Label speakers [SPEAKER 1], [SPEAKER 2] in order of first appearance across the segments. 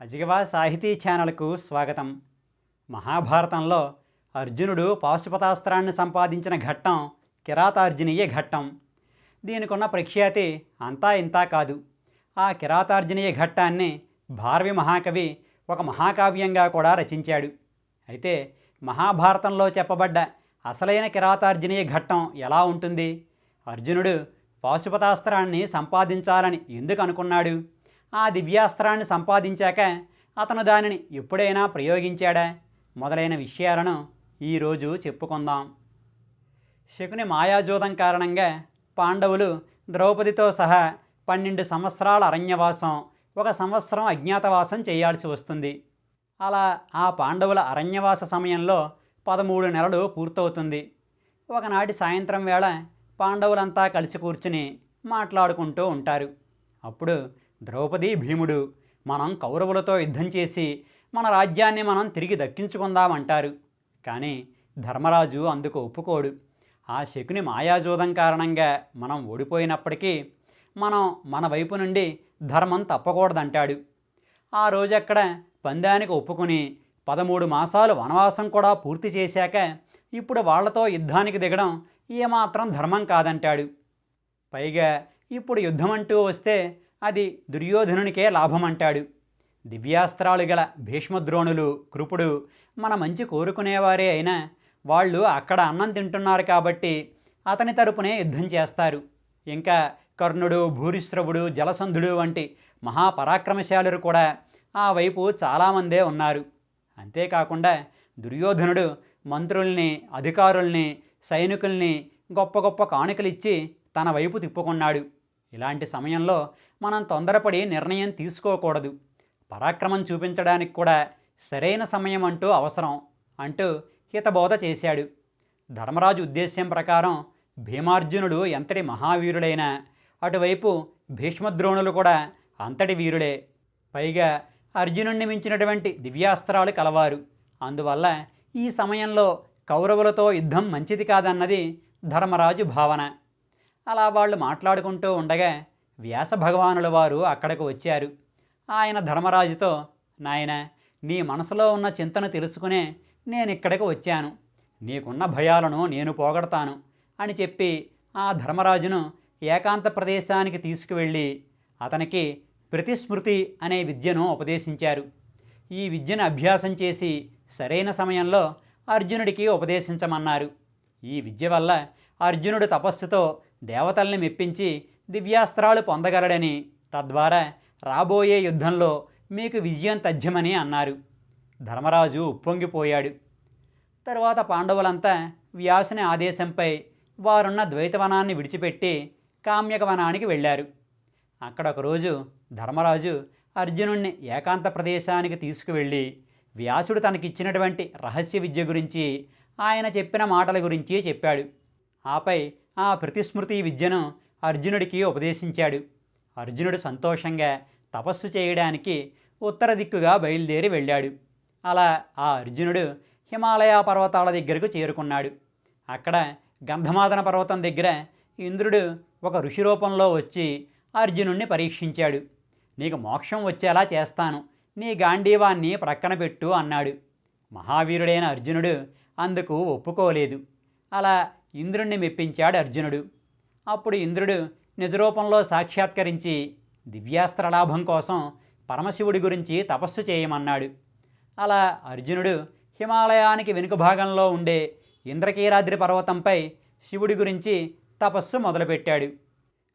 [SPEAKER 1] అజిగవా సాహితీ ఛానల్కు స్వాగతం. మహాభారతంలో అర్జునుడు పాశుపతాస్త్రాన్ని సంపాదించిన ఘట్టం కిరాతార్జునీయ ఘట్టం. దీనికున్న ప్రఖ్యాతి అంతా ఇంతా కాదు. ఆ కిరాతార్జునీయ ఘట్టాన్ని భారవి మహాకవి ఒక మహాకావ్యంగా కూడా రచించాడు. అయితే మహాభారతంలో చెప్పబడ్డ అసలైన కిరాతార్జునీయ ఘట్టం ఎలా ఉంటుంది? అర్జునుడు పాశుపతాస్త్రాన్ని సంపాదించాలని ఎందుకు అనుకున్నాడు? ఆ దివ్యాస్త్రాన్ని సంపాదించాక అతను దానిని ఎప్పుడైనా ప్రయోగించాడా? మొదలైన విషయాలను ఈరోజు చెప్పుకుందాం. శకుని మాయాజోదం కారణంగా పాండవులు ద్రౌపదితో సహా పన్నెండు సంవత్సరాల అరణ్యవాసం ఒక సంవత్సరం అజ్ఞాతవాసం చేయాల్సి వస్తుంది. అలా ఆ పాండవుల అరణ్యవాస సమయంలో పదమూడు నెలలు పూర్తవుతుంది. ఒకనాటి సాయంత్రం వేళ పాండవులంతా కలిసి కూర్చుని మాట్లాడుకుంటూ ఉంటారు. అప్పుడు ద్రౌపది భీముడు మనం కౌరవులతో యుద్ధం చేసి మన రాజ్యాన్ని మనం తిరిగి దక్కించుకుందామంటారు. కానీ ధర్మరాజు అందుకు ఒప్పుకోడు. ఆ శకుని మాయాజోదం కారణంగా మనం ఓడిపోయినప్పటికీ మనం మన వైపు నుండి ధర్మం తప్పకూడదంటాడు. ఆ రోజక్కడ పందానికి ఒప్పుకుని పదమూడు మాసాలు వనవాసం కూడా పూర్తి చేశాక ఇప్పుడు వాళ్ళతో యుద్ధానికి దిగడం ఏమాత్రం ధర్మం కాదంటాడు. పైగా ఇప్పుడు యుద్ధం అంటూ వస్తే అది దుర్యోధనునికే లాభమంటాడు. దివ్యాస్త్రాలు గల భీష్మద్రోణులు కృపుడు మన మంచి కోరుకునేవారే అయినా వాళ్ళు అక్కడ అన్నం తింటున్నారు కాబట్టి అతని తరపునే యుద్ధం చేస్తారు. ఇంకా కర్ణుడు భూరిశ్రవుడు జలసంధుడు వంటి మహాపరాక్రమశాలురు కూడా ఆ వైపు చాలామందే ఉన్నారు. అంతేకాకుండా దుర్యోధనుడు మంత్రుల్ని అధికారుల్ని సైనికుల్ని గొప్ప గొప్ప కానుకలిచ్చి తన వైపు తిప్పుకున్నాడు. ఇలాంటి సమయంలో మనం తొందరపడి నిర్ణయం తీసుకోకూడదు. పరాక్రమం చూపించడానికి కూడా సరైన సమయం అంటూ అవసరం అంటూ హితబోధ చేశాడు. ధర్మరాజు ఉద్దేశ్యం ప్రకారం భీమార్జునుడు ఎంతటి మహావీరుడైనా అటువైపు భీష్మద్రోణులు కూడా అంతటి వీరుడే పైగా అర్జునుణ్ణి మించినటువంటి దివ్యాస్త్రాలు కలవారు. అందువల్ల ఈ సమయంలో కౌరవులతో యుద్ధం మంచిది కాదన్నది ధర్మరాజు భావన. అలా వాళ్ళు మాట్లాడుకుంటూ ఉండగా వ్యాస భగవానుల వారు అక్కడకు వచ్చారు. ఆయన ధర్మరాజుతో నాయన నీ మనసులో ఉన్న చింతను తెలుసుకునే నేను ఇక్కడికి వచ్చాను. నీకున్న భయాలను నేను పోగొడతాను అని చెప్పి ఆ ధర్మరాజును ఏకాంత ప్రదేశానికి తీసుకువెళ్ళి అతనికి ప్రతిస్మృతి అనే విద్యను ఉపదేశించారు. ఈ విద్యను అభ్యాసం చేసి సరైన సమయంలో అర్జునుడికి ఉపదేశించమన్నారు. ఈ విద్య వల్ల అర్జునుడు తపస్సుతో దేవతల్ని మెప్పించి దివ్యాస్త్రాలు పొందగలడని తద్వారా రాబోయే యుద్ధంలో మీకు విజయం తథ్యమని అన్నారు. ధర్మరాజు ఉప్పొంగిపోయాడు. తరువాత పాండవులంతా వ్యాసుని ఆదేశంపై వారున్న ద్వైతవనాన్ని విడిచిపెట్టి కామ్యకవనానికి వెళ్ళారు. అక్కడ ఒకరోజు ధర్మరాజు అర్జునుణ్ణి ఏకాంత ప్రదేశానికి తీసుకువెళ్ళి వ్యాసుడు తనకిచ్చినటువంటి రహస్య విద్య గురించి ఆయన చెప్పిన మాటల గురించి చెప్పాడు. ఆపై ఆ ప్రతిస్మృతి విద్యను అర్జునుడికి ఉపదేశించాడు. అర్జునుడు సంతోషంగా తపస్సు చేయడానికి ఉత్తర దిక్కుగా బయలుదేరి వెళ్ళాడు. అలా ఆ అర్జునుడు హిమాలయ పర్వతాల దగ్గరకు చేరుకున్నాడు. అక్కడ గంధమాదన పర్వతం దగ్గర ఇంద్రుడు ఒక ఋషి రూపంలో వచ్చి అర్జునుణ్ణి పరీక్షించాడు. నీకు మోక్షం వచ్చేలా చేస్తాను. నీ గాంధీవాన్ని ప్రక్కన పెట్టు అన్నాడు. మహావీరుడైన అర్జునుడు అందుకు ఒప్పుకోలేదు. అలా ఇంద్రుణ్ణి మెప్పించాడు అర్జునుడు. అప్పుడు ఇంద్రుడు నిజరూపంలో సాక్షాత్కరించి దివ్యాస్త్ర లాభం కోసం పరమశివుడి గురించి తపస్సు చేయమన్నాడు. అలా అర్జునుడు హిమాలయానికి వెనుక భాగంలో ఉండే ఇంద్రకీరాద్రి పర్వతంపై శివుడి గురించి తపస్సు మొదలుపెట్టాడు.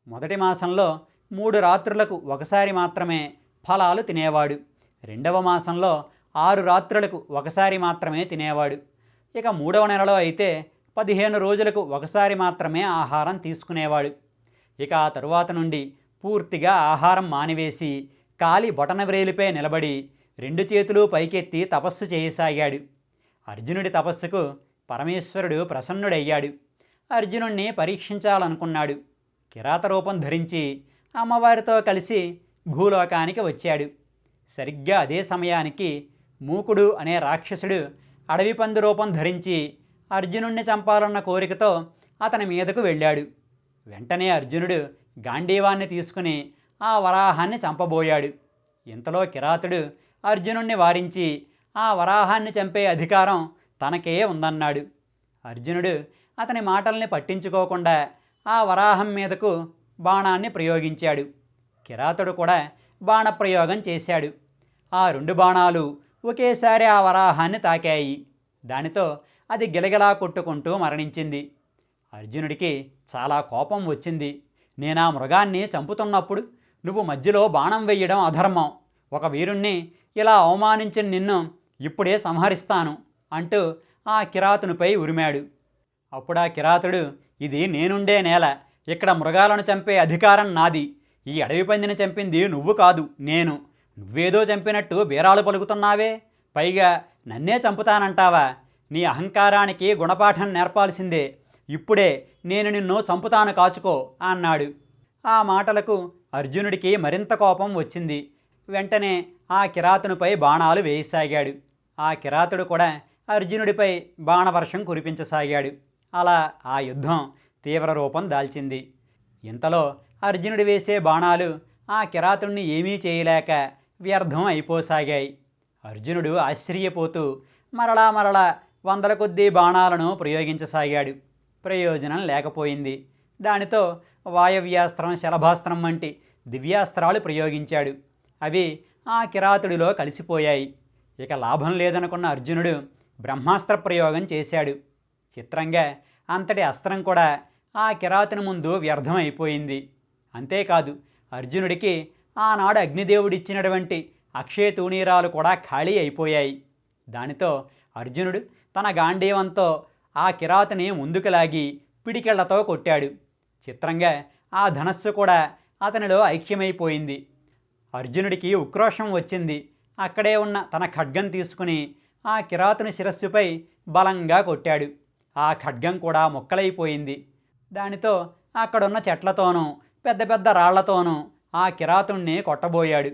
[SPEAKER 1] మొదటి మాసంలో మూడు రాత్రులకు ఒకసారి మాత్రమే ఫలాలు తినేవాడు. రెండవ మాసంలో ఆరు రాత్రులకు ఒకసారి మాత్రమే తినేవాడు. ఇక మూడవ నెలలో అయితే పదిహేను రోజులకు ఒకసారి మాత్రమే ఆహారం తీసుకునేవాడు. ఇక ఆ తరువాత నుండి పూర్తిగా ఆహారం మానివేసి కాలి బొటనవ్రేలిపై నిలబడి రెండు చేతులు పైకెత్తి తపస్సు చేయసాగాడు. అర్జునుడి తపస్సుకు పరమేశ్వరుడు ప్రసన్నుడయ్యాడు. అర్జునుణ్ణి పరీక్షించాలనుకున్నాడు. కిరాత రూపం ధరించి అమ్మవారితో కలిసి భూలోకానికి వచ్చాడు. సరిగ్గా అదే సమయానికి మూకుడు అనే రాక్షసుడు అడవి పందు రూపం ధరించి అర్జునుణ్ణి చంపాలన్న కోరికతో అతని మీదకు వెళ్ళాడు. వెంటనే అర్జునుడు గాంధీవాన్ని తీసుకుని ఆ వరాహాన్ని చంపబోయాడు. ఇంతలో కిరాతుడు అర్జునుణ్ణి వారించి ఆ వరాహాన్ని చంపే అధికారం తనకే ఉందన్నాడు. అర్జునుడు అతని మాటల్ని పట్టించుకోకుండా ఆ వరాహం మీదకు బాణాన్ని ప్రయోగించాడు. కిరాతుడు కూడా బాణప్రయోగం చేశాడు. ఆ రెండు బాణాలు ఒకేసారి ఆ వరాహాన్ని తాకాయి. దానితో అది గిలగిలా కొట్టుకుంటూ మరణించింది. అర్జునుడికి చాలా కోపం వచ్చింది. నేను ఆ మృగాన్ని చంపుతున్నప్పుడు నువ్వు మధ్యలో బాణం వేయడం అధర్మం. ఒక వీరుణ్ణి ఇలా అవమానించిన నిన్ను ఇప్పుడే సంహరిస్తాను అంటూ ఆ కిరాతునిపై ఉరిమాడు. అప్పుడు ఆ కిరాతుడు ఇది నేనుండే నేల. ఇక్కడ మృగాలను చంపే అధికారం నాది. ఈ అడవి పందిని చంపింది నువ్వు కాదు నేను. నువ్వేదో చంపినట్టు బీరాలు పలుకుతున్నావే. పైగా నన్నే చంపుతానంటావా? నీ అహంకారానికి గుణపాఠం నేర్పాల్సిందే. ఇప్పుడే నేను నిన్ను చంపుతాను కాచుకో అన్నాడు. ఆ మాటలకు అర్జునుడికి మరింత కోపం వచ్చింది. వెంటనే ఆ కిరాతునిపై బాణాలు వేయసాగాడు. ఆ కిరాతుడు కూడా అర్జునుడిపై బాణవర్షం కురిపించసాగాడు. అలా ఆ యుద్ధం తీవ్ర రూపం దాల్చింది. ఇంతలో అర్జునుడు వేసే బాణాలు ఆ కిరాతుణ్ణి ఏమీ చేయలేక వ్యర్థం అయిపోసాగాయి. అర్జునుడు ఆశ్చర్యపోతూ మరలా మరలా వందల కొద్దీ బాణాలను ప్రయోగించసాగాడు. ప్రయోజనం లేకపోయింది. దానితో వాయవ్యాస్త్రం శలభాస్త్రం వంటి దివ్యాస్త్రాలు ప్రయోగించాడు. అవి ఆ కిరాతుడిలో కలిసిపోయాయి. ఇక లాభం లేదనుకున్న అర్జునుడు బ్రహ్మాస్త్ర ప్రయోగం చేశాడు. చిత్రంగా అంతటి అస్త్రం కూడా ఆ కిరాతుని ముందు వ్యర్థం అయిపోయింది అంతేకాదు అర్జునుడికి ఆనాడు అగ్నిదేవుడిచ్చినటువంటి అక్షయ తూణీరాలు కూడా ఖాళీ అయిపోయాయి. దానితో అర్జునుడు తన గాంధీవంతో ఆ కిరాతిని ముందుకు లాగి పిడికెళ్ళతో కొట్టాడు. చిత్రంగా ఆ ధనస్సు కూడా అతనిలో ఐక్యమైపోయింది. అర్జునుడికి ఉక్రోషం వచ్చింది. అక్కడే ఉన్న తన ఖడ్గం తీసుకుని ఆ కిరాతుని శిరస్సుపై బలంగా కొట్టాడు. ఆ ఖడ్గం కూడా ముక్కలైపోయింది. దానితో అక్కడున్న చెట్లతోనూ పెద్ద పెద్ద రాళ్ళతోనూ ఆ కిరాతుణ్ణి కొట్టబోయాడు.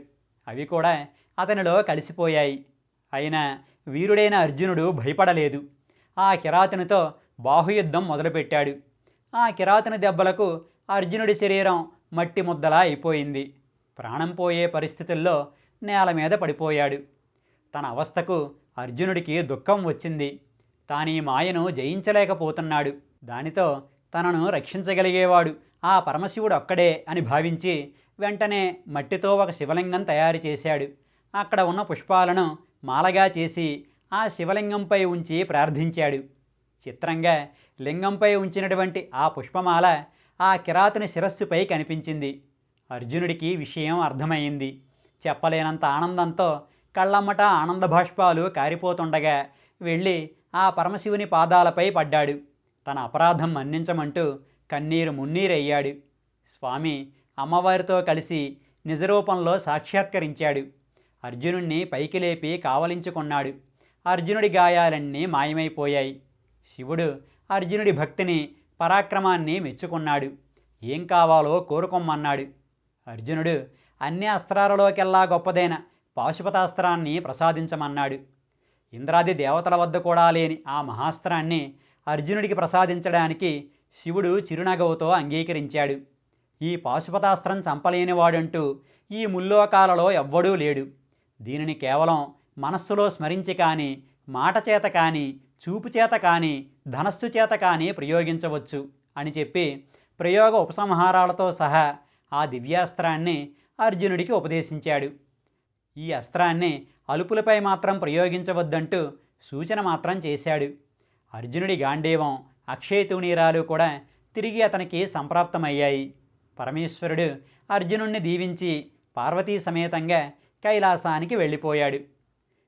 [SPEAKER 1] అవి కూడా అతనిలో కలిసిపోయాయి. అయినా వీరుడైన అర్జునుడు భయపడలేదు. ఆ కిరాతునితో బాహుయుద్ధం మొదలుపెట్టాడు. ఆ కిరాతన దెబ్బలకు అర్జునుడి శరీరం మట్టి ముద్దలా అయిపోయింది. ప్రాణం పోయే పరిస్థితుల్లో నేల మీద పడిపోయాడు. తన అవస్థకు అర్జునుడికి దుఃఖం వచ్చింది. తానీ మాయను జయించలేకపోతున్నాడు. దానితో తనను రక్షించగలిగేవాడు ఆ పరమశివుడు ఒక్కడే అని భావించి వెంటనే మట్టితో ఒక శివలింగం తయారు చేశాడు. అక్కడ ఉన్న పుష్పాలను మాలగా చేసి ఆ శివలింగంపై ఉంచి ప్రార్థించాడు. చిత్రంగా లింగంపై ఉంచినటువంటి ఆ పుష్పమాల ఆ కిరాతుని శిరస్సుపై కనిపించింది. అర్జునుడికి విషయం అర్థమైంది. చెప్పలేనంత ఆనందంతో కళ్ళమ్మట ఆనంద బాష్పాలు కారిపోతుండగా వెళ్ళి ఆ పరమశివుని పాదాలపై పడ్డాడు. తన అపరాధం మన్నించమంటూ కన్నీరు మున్నీరయ్యాడు. స్వామి అమ్మవారితో కలిసి నిజరూపంలో సాక్షాత్కరించాడు. అర్జునుణ్ణి పైకి లేపి కావలించుకున్నాడు. అర్జునుడి గాయాలన్నీ మాయమైపోయాయి. శివుడు అర్జునుడి భక్తిని పరాక్రమాన్ని మెచ్చుకున్నాడు. ఏం కావాలో కోరుకోమన్నాడు అర్జునుడు అన్ని అస్త్రాలలోకెల్లా గొప్పదైన పాశుపతాస్త్రాన్ని ప్రసాదించమన్నాడు. ఇంద్రాది దేవతల వద్ద కూడా లేని ఆ మహాస్త్రాన్ని అర్జునుడికి ప్రసాదించడానికి శివుడు చిరునగవుతో అంగీకరించాడు. ఈ పాశుపతాస్త్రం చంపలేనివాడంటూ ఈ ముల్లోకాలలో ఎవ్వడూ లేడు. దీనిని కేవలం మనస్సులో స్మరించి కానీ మాట చేత కానీ చూపు చేత కానీ ధనస్సు చేత కానీ ప్రయోగించవచ్చు అని చెప్పి ప్రయోగ ఉపసంహారాలతో సహా ఆ దివ్యాస్త్రాన్ని అర్జునుడికి ఉపదేశించాడు. ఈ అస్త్రాన్ని అలుపులపై మాత్రం ప్రయోగించవద్దంటూ సూచన మాత్రం చేశాడు. అర్జునుడి గాంధీవం అక్షయతునీరాలు కూడా తిరిగి అతనికి సంప్రాప్తమయ్యాయి. పరమేశ్వరుడు అర్జునుణ్ణి దీవించి పార్వతీ సమేతంగా కైలాసానికి వెళ్ళిపోయాడు.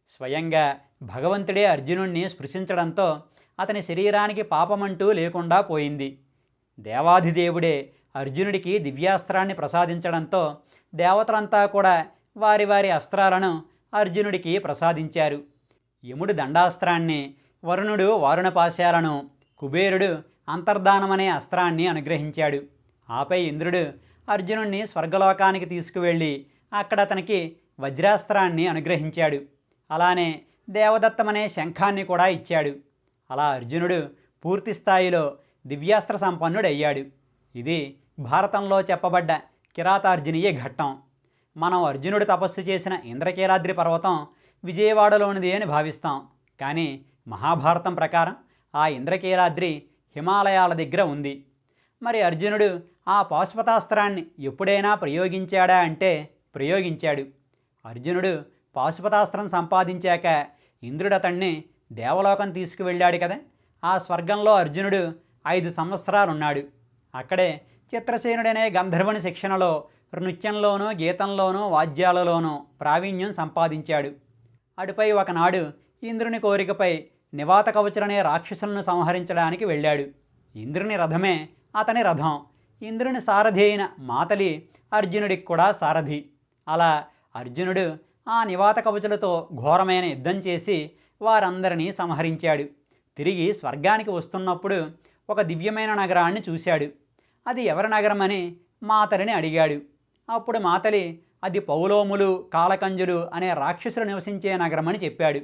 [SPEAKER 1] స్వయంగా భగవంతుడే అర్జునుణ్ణి స్పృశించడంతో అతని శరీరానికి పాపమంటూ లేకుండా పోయింది. దేవాధిదేవుడే అర్జునుడికి దివ్యాస్త్రాన్ని ప్రసాదించడంతో దేవతలంతా కూడా వారి వారి అస్త్రాలను అర్జునుడికి ప్రసాదించారు. యముడు దండాస్త్రాన్ని వరుణుడు వారుణపాశాలను కుబేరుడు అంతర్ధానమనే అస్త్రాన్ని అనుగ్రహించాడు. ఆపై ఇంద్రుడు అర్జునుణ్ణి స్వర్గలోకానికి తీసుకువెళ్ళి అక్కడ అతనికి వజ్రాస్త్రాన్ని అనుగ్రహించాడు. అలానే దేవదత్తమనే శంఖాన్ని కూడా ఇచ్చాడు. అలా అర్జునుడు పూర్తి స్థాయిలో దివ్యాస్త్ర సంపన్నుడయ్యాడు. ఇది భారతంలో చెప్పబడ్డ కిరాతార్జునీయ ఘట్టం. మనం అర్జునుడు తపస్సు చేసిన ఇంద్రకీలాద్రి పర్వతం విజయవాడలోనిది అని భావిస్తాం. కానీ మహాభారతం ప్రకారం ఆ ఇంద్రకీలాద్రి హిమాలయాల దగ్గర ఉంది. మరి అర్జునుడు ఆ పాశుపతాస్త్రాన్ని ఎప్పుడైనా ప్రయోగించాడా అంటే ప్రయోగించాడు. అర్జునుడు పాశుపతాస్త్రం సంపాదించాక ఇంద్రుడు అతన్ని దేవలోకం తీసుకువెళ్ళాడు కదా. ఆ స్వర్గంలో అర్జునుడు ఐదు సంవత్సరాలున్నాడు. అక్కడే చిత్రసేనుడనే గంధర్వుని శిక్షణలో నృత్యంలోనూ గీతంలోనూ వాద్యాలలోనూ ప్రావీణ్యం సంపాదించాడు. అటుపై ఒకనాడు ఇంద్రుని కోరికపై నివాత కవచులనే రాక్షసులను సంహరించడానికి వెళ్ళాడు. ఇంద్రుని రథమే అతని రథం. ఇంద్రుని సారథి అయిన మాతలి అర్జునుడికి కూడా సారథి. అలా అర్జునుడు ఆ నివాత కవచులతో ఘోరమైన యుద్ధం చేసి వారందరినీ సంహరించాడు. తిరిగి స్వర్గానికి వస్తున్నప్పుడు ఒక దివ్యమైన నగరాన్ని చూశాడు. అది ఎవరి నగరమని మాతలిని అడిగాడు. అప్పుడు మాతలి అది పౌలోములు కాలకంజులు అనే రాక్షసులు నివసించే నగరమని చెప్పాడు.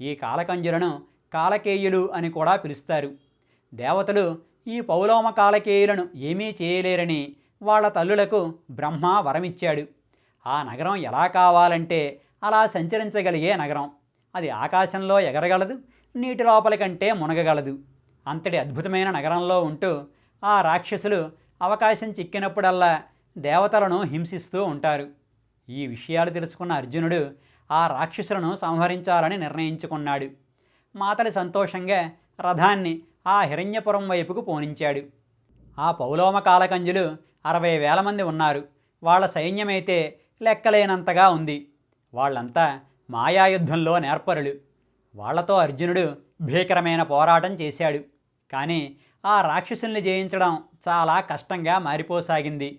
[SPEAKER 1] ఈ కాలకంజులను కాలకేయులు అని కూడా పిలుస్తారు. దేవతలు ఈ పౌలోమ కాలకేయులను ఏమీ చేయలేరని వాళ్ళ తల్లులకు బ్రహ్మ వరమిచ్చాడు. ఆ నగరం ఎలా కావాలంటే అలా సంచరించగలిగే నగరం. అది ఆకాశంలో ఎగరగలదు నీటి లోపల కంటే మునగగలదు. అంతటి అద్భుతమైన నగరంలో ఉంటూ ఆ రాక్షసులు అవకాశం చిక్కినప్పుడల్లా దేవతలను హింసిస్తూ ఉంటారు. ఈ విషయాలు తెలుసుకున్న అర్జునుడు ఆ రాక్షసులను సంహరించాలని నిర్ణయించుకున్నాడు. మాతలి సంతోషంగా రథాన్ని ఆ హిరణ్యపురం వైపుకు పోనించాడు. ఆ పౌలోమ కాలకంజులు అరవై వేల మంది ఉన్నారు. వాళ్ళ సైన్యమైతే లెక్కలేనంతగా ఉంది. వాళ్ళంతా మాయాయుద్ధంలో నేర్పరులు. వాళ్ళతో అర్జునుడు భీకరమైన పోరాటం చేశాడు. కానీ ఆ రాక్షసుల్ని జయించడం చాలా కష్టంగా మారిపోసాగింది.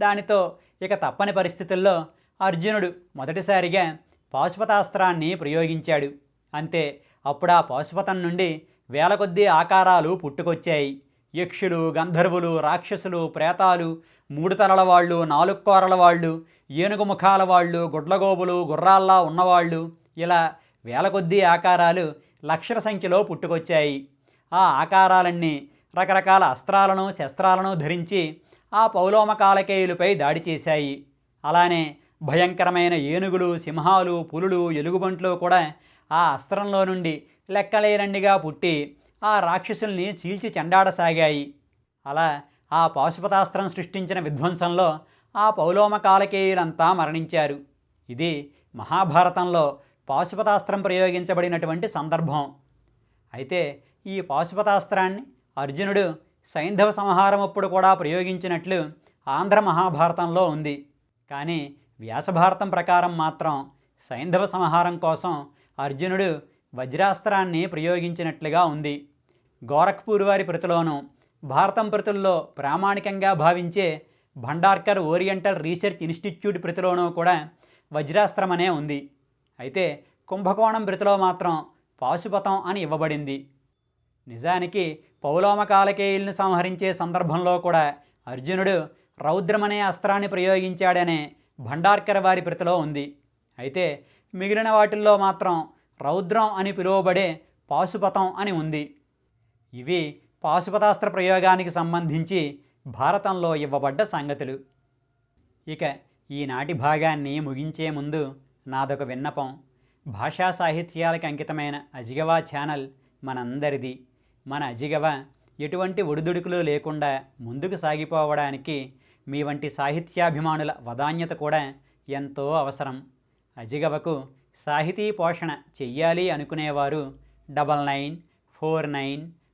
[SPEAKER 1] దానితో ఇక తప్పని పరిస్థితుల్లో అర్జునుడు మొదటిసారిగా పాశుపతాస్త్రాన్ని ప్రయోగించాడు. అంతే అప్పుడు ఆ పాశుపతం నుండి వేల కొద్దీ ఆకారాలు పుట్టుకొచ్చాయి. యక్షులు గంధర్వులు రాక్షసులు ప్రేతాలు మూడు తలల వాళ్ళు నాలుగు కోరల వాళ్ళు ఏనుగు ముఖాల వాళ్ళు గుడ్లగోబులు గుర్రాల్లా ఉన్నవాళ్ళు. ఇలా వేల కొద్దీ ఆకారాలు లక్షల సంఖ్యలో పుట్టుకొచ్చాయి. ఆ ఆకారాలన్నీ రకరకాల అస్త్రాలను శస్త్రాలను ధరించి ఆ పౌలోమ కాలకేయులపై దాడి చేశాయి. అలానే భయంకరమైన ఏనుగులు సింహాలు పులులు ఎలుగుబంట్లు కూడా ఆ అస్త్రంలో నుండి లెక్కలేనండిగా పుట్టి ఆ రాక్షసుల్ని చీల్చి చెండాడసాగాయి. అలా ఆ పాశుపతాస్త్రం సృష్టించిన విధ్వంసంలో ఆ పౌలోమ కాలకేయులంతా మరణించారు. ఇది మహాభారతంలో పాశుపతాస్త్రం ప్రయోగించబడినటువంటి సందర్భం. అయితే ఈ పాశుపతాస్త్రాన్ని అర్జునుడు సైంధవ సంహారం అప్పుడు కూడా ప్రయోగించినట్లు ఆంధ్ర మహాభారతంలో ఉంది. కానీ వ్యాసభారతం ప్రకారం మాత్రం సైంధవ సంహారం కోసం అర్జునుడు వజ్రాస్త్రాన్ని ప్రయోగించినట్లుగా ఉంది. గోరఖ్పూర్ వారి ప్రతిలోనూ భారతం ప్రతుల్లో ప్రామాణికంగా భావించే భండార్కర్ ఓరియంటల్ రీసెర్చ్ ఇన్స్టిట్యూట్ ప్రతిలోనూ కూడా వజ్రాస్త్రం అనే ఉంది. అయితే కుంభకోణం ప్రతిలో మాత్రం పాశుపతం అని ఇవ్వబడింది. నిజానికి పౌలోమ కాలకేయుల్ని సంహరించే సందర్భంలో కూడా అర్జునుడు రౌద్రమనే అస్త్రాన్ని ప్రయోగించాడనే భండార్కర్ వారి ప్రతిలో ఉంది. అయితే మిగిలిన వాటిల్లో మాత్రం రౌద్రం అని పిలువబడే పాశుపతం అని ఉంది. ఇవి పాశుపతాస్త్ర ప్రయోగానికి సంబంధించి భారతంలో ఇవ్వబడ్డ సంగతులు. ఇక ఈనాటి భాగాన్ని ముగించే ముందు నాదొక విన్నపం. భాషా సాహిత్యాలకు అంకితమైన అజిగవా ఛానల్ మనందరిది. మన అజిగవ ఎటువంటి ఒడిదుడుకులు లేకుండా ముందుకు సాగిపోవడానికి మీ వంటి సాహిత్యాభిమానుల వదాన్యత కూడా ఎంతో అవసరం. అజిగవకు సాహితీ పోషణ చెయ్యాలి అనుకునేవారు double nine four nine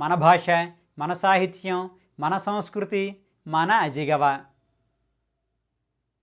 [SPEAKER 1] మన భాష మన సాహిత్యం మన సంస్కృతి మన అజిగవ.